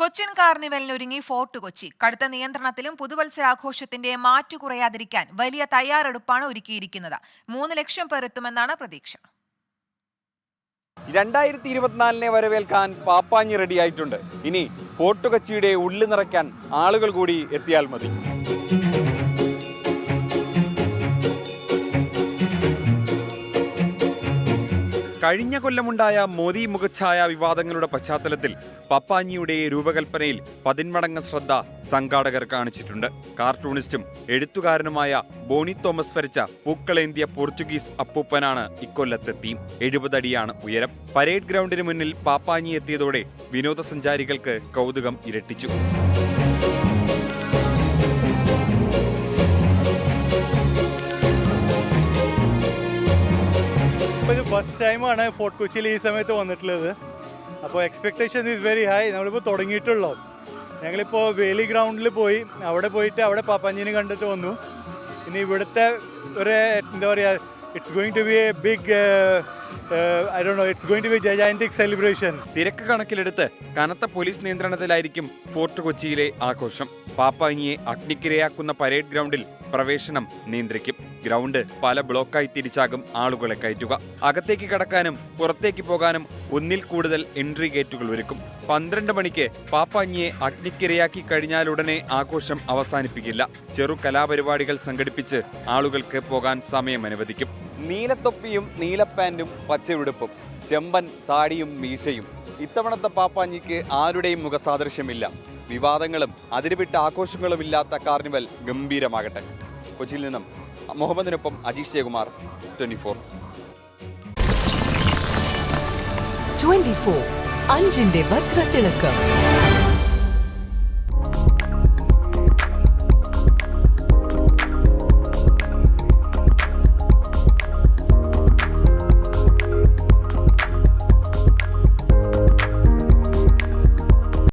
Cochin കാർണിവലിനൊരുങ്ങി fort Kochi. കടുത്ത നിയന്ത്രണത്തിലും പുതുവത്സരാഘോഷത്തിന്റെ മാറ്റു കുറയാതിരിക്കാൻ വലിയ തയ്യാറെടുപ്പാണ് ഒരുക്കിയിരിക്കുന്നത്. മൂന്ന് ലക്ഷം പേർ എത്തുമെന്നാണ് പ്രതീക്ഷ. രണ്ടായിരത്തി ഇരുപത്തിനാലിനെ വരവേൽക്കാൻ പാപ്പാഞ്ഞി റെഡിയായിട്ടുണ്ട്. ഇനി ഫോർട്ട് കൊച്ചിയുടെ ഉള്ളു നിറയ്ക്കാൻ ആളുകൾ കൂടി എത്തിയാൽ മതി. കഴിഞ്ഞ കൊല്ലമുണ്ടായ മോദി മുഖഛായ വിവാദങ്ങളുടെ പശ്ചാത്തലത്തിൽ പപ്പാഞ്ഞിയുടെ രൂപകൽപ്പനയിൽ പതിന്മടങ്ങ് ശ്രദ്ധ സംഘാടകർ കാണിച്ചിട്ടുണ്ട്. കാർട്ടൂണിസ്റ്റും എഴുത്തുകാരനുമായ ബോണി തോമസ് വരച്ച പൂക്കളേന്തിയ പോർച്ചുഗീസ് അപ്പൂപ്പനാണ് ഇക്കൊല്ലത്തെ തീം എഴുപതടിയാണ് ഉയരം. പരേഡ് ഗ്രൗണ്ടിന് മുന്നിൽ പാപ്പാഞ്ഞി എത്തിയതോടെ വിനോദസഞ്ചാരികൾക്ക് കൗതുകം ഇരട്ടിച്ചു. ഇത് ഫസ്റ്റ് ടൈമാണ് ഫോർട്ട് കൊച്ചിയിൽ ഈ സമയത്ത് വന്നിട്ടുള്ളത്. അപ്പോൾ എക്സ്പെക്ടേഷൻ ഈസ് വെരി ഹൈ നമ്മളിപ്പോൾ തുടങ്ങിയിട്ടുള്ളൂ. ഞങ്ങളിപ്പോൾ വേലി ഗ്രൗണ്ടിൽ പോയി അവിടെ പോയിട്ട് അവിടെ പാപ്പാഞ്ചിനെ കണ്ടിട്ട് വന്നു. ഇനി ഇവിടുത്തെ ഒരു എന്താ പറയുക it's going to be a big I do it's going to be gigantic celebration തിരക്ക് കണക്കിലെടുത്ത് കനത്ത പോലീസ് നിയന്ത്രണത്തിലായിരിക്കും ഫോർട്ട് കൊച്ചിയിലെ ആഘോഷം. പാപ്പാങ്ങിയെ അഗ്നിക്കിരയാക്കുന്ന പരേഡ് ഗ്രൗണ്ടിൽ പ്രവേശനം നിയന്ത്രിക്കും. ഗ്രൗണ്ട് പല ബ്ലോക്കായി തിരിച്ചാകും ആളുകളെ കയറ്റുക. അകത്തേക്ക് കടക്കാനും പുറത്തേക്ക് പോകാനും ഒന്നിൽ കൂടുതൽ എൻട്രി ഗേറ്റുകൾ ഒരുക്കും. പന്ത്രണ്ട് മണിക്ക് പാപ്പാഞ്ഞിയെ അഗ്നിക്കിരയാക്കി കഴിഞ്ഞാലുടനെ ആഘോഷം അവസാനിപ്പിക്കില്ല. ചെറു കലാപരിപാടികൾ സംഘടിപ്പിച്ച് ആളുകൾക്ക് പോകാൻ സമയം അനുവദിക്കും. നീലത്തൊപ്പിയും നീലപ്പാന്റും പച്ചയുടുപ്പും ചെമ്പൻ താടിയും മീശയും. ഇത്തവണത്തെ പാപ്പാഞ്ഞിക്ക് ആരുടെയും മുഖസാദൃശ്യമില്ല. വിവാദങ്ങളും അതിരുവിട്ട ആഘോഷങ്ങളും ഇല്ലാത്ത കാർണിവൽ ഗംഭീരമാകട്ടെ. കൊച്ചിയിൽ നിന്നും മുഹമ്മദിനൊപ്പം അജീഷ് ജയകുമാർ ട്വന്റി ഫോർ. 24 അഞ്ചിന്റെ വജ്രത്തിളക്കം.